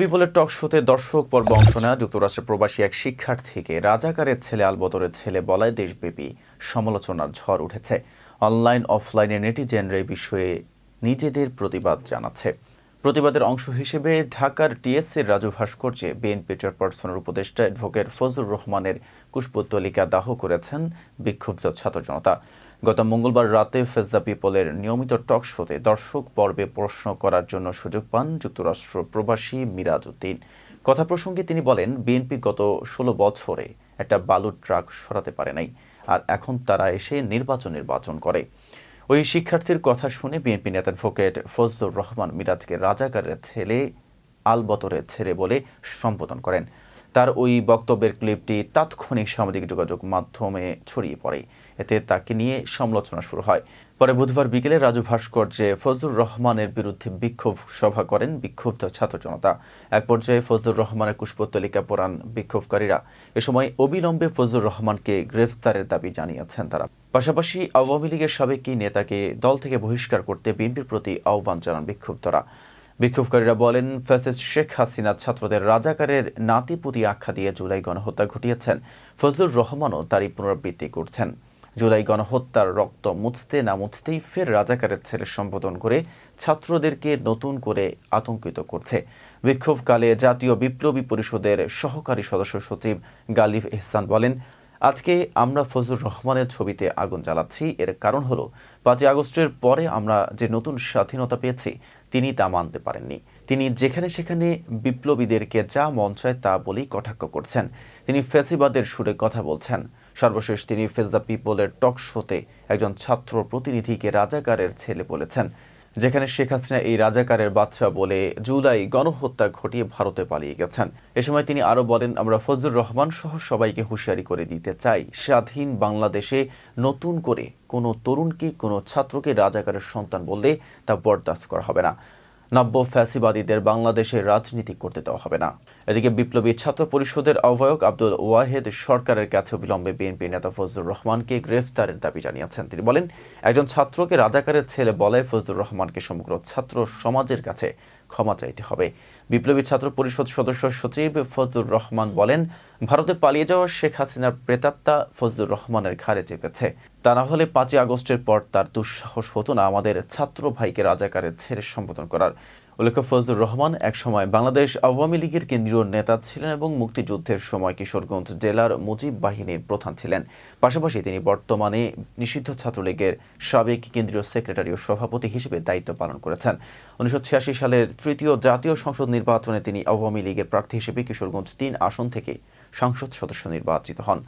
পিপলের টক শোতে দর্শক পর্ব অংশ নেওয়া যুক্তরাষ্ট্রের প্রবাসী এক শিক্ষার্থীকে রাজাকারের ছেলে ছেলে বলায় দেশব্যাপী সমালোচনার ঝড় উঠেছে। অনলাইন অফলাইনে নেটিজেনরা এই বিষয়ে নিজেদের প্রতিবাদ জানাচ্ছে। প্রতিবাদের অংশ হিসেবে ঢাকার টিএসসির রাজু ভাস্কর্যে বিএনপি চেয়ারপারসনের উপদেষ্টা অ্যাডভোকেট ফজলুর রহমানের পুষ্পতলিকা দাহ করেছেন বিক্ষুব্ধ ছাত্র জনতা গত মঙ্গলবার রাতে ফেজদা পিপলের নিয়মিত টক শোতে দর্শক পর্বে প্রশ্ন করার জন্য সুযোগ পান যুক্তরাষ্ট্র প্রবাসী মিরাজ উদ্দিন কথা প্রসঙ্গে তিনি বলেন, বিএনপি গত ষোলো বছরে একটা বালুর ট্রাক সরাতে পারে নাই, আর এখন তারা এসে নির্বাচন নির্বাচন করে। ওই শিক্ষার্থীর কথা শুনে বিএনপি নেতা অ্যাডভোকেট ফজলুর রহমান মিরাজকে রাজাকারের ছেলে আলবতরের ছেলে বলে সম্বোধন করেন। তার ওই বক্তব্যের ক্লিপটি তাৎক্ষণিক সামাজিক যোগাযোগ মাধ্যমে ছড়িয়ে পড়ে। এতে তাকে নিয়ে সমালোচনা শুরু হয়। পরে বুধবার বিকেলে রাজু ভাস্কর্যে ফজলুর রহমানের বিরুদ্ধে বিক্ষোভ সভা করেন বিক্ষুব্ধ ছাত্র জনতা। এক পর্যায়ে ফজলুর রহমানের পুষ্পতলিকা পোড়ান বিক্ষোভকারীরা এ সময় অবিলম্বে ফজলুর রহমানকে গ্রেফতারের দাবি জানিয়েছেন তারা। পাশাপাশি আওয়ামী লীগের সাবেক নেতাকে দল থেকে বহিষ্কার করতে বিএনপির প্রতি আহ্বান জানান বিক্ষুব্ধরা। বিক্ষোভকারীরা বলেন, ফ্যাসিস্ট শেখ হাসিনা ছাত্রদের রাজাকারের নাতিপুতি আখ্যা দিয়ে জুলাই গণহত্যা ঘটিয়েছেন। ফজলুর রহমানও তারই পুনরাবৃত্তি করছেন। জুলাই গণহত্যার রক্ত মুছতে না মুছতেই ফের রাজাকারের ছেলে সম্বোধন করে ছাত্রদেরকে নতুন করে আতঙ্কিত করছে। বিক্ষোভকালে জাতীয় বিপ্লবী পরিষদের সহকারী সদস্য সচিব গালিফ এহসান বলেন আজকে আমরা ফজলুর রহমানের ছবিতে আগুন জ্বালাচ্ছি। এর কারণ হলো, পাঁচই আগস্টের পরে আমরা যে নতুন স্বাধীনতা পেয়েছি, তিনি তা মানতে পারেননি। তিনি যেখানে সেখানে বিপ্লবীদেরকে যা মন চায় তা বলেই কটাক্ষ করছেন। তিনি ফেসিবাদের সুরে কথা বলছেন। সর্বশেষ তিনি ফেস দ্য পিপলের টক শোতে একজন ছাত্র প্রতিনিধিকে রাজাকারের ছেলে বলেছেন। যেখানে শেখ হাসিনা এই রাজাকারের বাচ্চা বলে জুলাই গণহত্যা ঘটিয়ে ভারতে পালিয়ে গেছেন। এ সময় তিনি আরও বলেন, আমরা ফজলুর রহমান সহ সবাইকে হুঁশিয়ারি করে দিতে চাই। স্বাধীন বাংলাদেশে নতুন করে কোনো তরুণকে, কোনো ছাত্রকে রাজাকারের সন্তান বললে তা বরদাস্ত করা হবে না। নব্য ফ্যাসিবাদীদের বাংলাদেশে রাজনীতি করতে দেওয়া হবে না। এদিকে বিপ্লবী ছাত্র পরিষদের আহ্বায়ক আব্দুল ওয়াহেদ সরকারের কাছে অবিলম্বে বিএনপি নেতা ফজলুর রহমানকে গ্রেফতারের দাবি জানিয়েছেন। তিনি বলেন, একজন ছাত্রকে রাজাকারের ছেলে বলে ফজলুর রহমানকে সমগ্র ছাত্র সমাজের কাছে ক্ষমা চাইতে হবে। বিপ্লবী ছাত্র পরিষদ সদস্য সচিব ফজলুর রহমান বলেন, ভারতে পালিয়ে যাওয়া শেখ হাসিনার প্রেতাত্মা ফজলুর রহমানের ঘাড়ে চেপেছে। তা না হলে পাঁচই আগস্টের পর তার দুঃসাহস হতো না আমাদের ছাত্র ভাইকে রাজাকারের ছেড়ে সম্বোধন করার। উল্লেখ্য, ফজলুর রহমান একসময় বাংলাদেশ আওয়ামী লীগের কেন্দ্রীয় নেতা ছিলেন এবং মুক্তিযুদ্ধের সময় কিশোরগঞ্জ জেলার মুজিব বাহিনীর প্রধান ছিলেন। পাশাপাশি তিনি বর্তমানে নিষিদ্ধ ছাত্রলীগের সাবেক কেন্দ্রীয় সেক্রেটারি ও সভাপতি হিসেবে দায়িত্ব পালন করেছেন। উনিশশো ছিয়াশি সালের তৃতীয় জাতীয় সংসদ নির্বাচনে তিনি আওয়ামী লীগের প্রার্থী হিসেবে কিশোরগঞ্জ তিন আসন থেকে সংসদ সদস্য নির্বাচিত হন।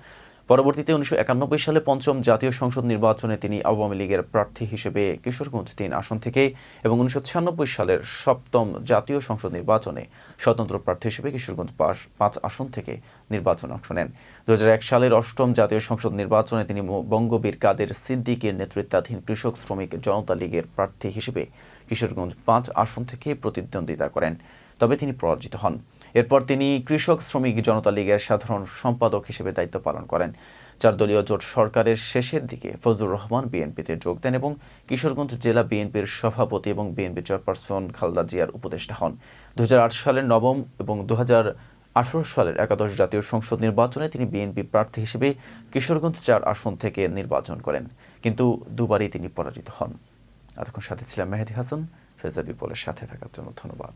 পরবর্তীতে উনিশশো একানব্বই সালে পঞ্চম জাতীয় সংসদ নির্বাচনে তিনি আওয়ামী লীগের প্রার্থী হিসেবে কিশোরগঞ্জ তিন আসন থেকে এবং উনিশশো ছিয়ানব্বই সালের সপ্তম জাতীয় সংসদ নির্বাচনে স্বতন্ত্র প্রার্থী হিসেবে কিশোরগঞ্জ পাঁচ আসন থেকে নির্বাচনে অংশ নেন। দু হাজার এক সালের অষ্টম জাতীয় সংসদ নির্বাচনে তিনি বঙ্গবীর কাদের সিদ্দিকের নেতৃত্বাধীন কৃষক শ্রমিক জনতা লীগের প্রার্থী হিসেবে কিশোরগঞ্জ পাঁচ আসন থেকে প্রতিদ্বন্দ্বিতা করেন। তবে তিনি পরাজিত হন। এরপর তিনি কৃষক শ্রমিক জনতা লীগের সাধারণ সম্পাদক হিসেবে দায়িত্ব পালন করেন। চার দলীয় জোট সরকারের শেষের দিকে ফজলুর রহমান বিএনপিতে যোগ দেন এবং কিশোরগঞ্জ জেলা বিএনপির সভাপতি এবং বিএনপি চেয়ারপারসন খালদা জিয়ার উপদেষ্টা হন। দু হাজার আট সালের নবম এবং দু আঠারো সালের একাদশ জাতীয় সংসদ নির্বাচনে তিনি বিএনপি প্রার্থী হিসেবে কিশোরগঞ্জ চার আসন থেকে নির্বাচন করেন, কিন্তু দুবারই তিনি পরাজিত হন। এতক্ষণ সাথে ছিলাম মেহেদি হাসান, ফেজা বিপলের সাথে থাকার জন্য ধন্যবাদ।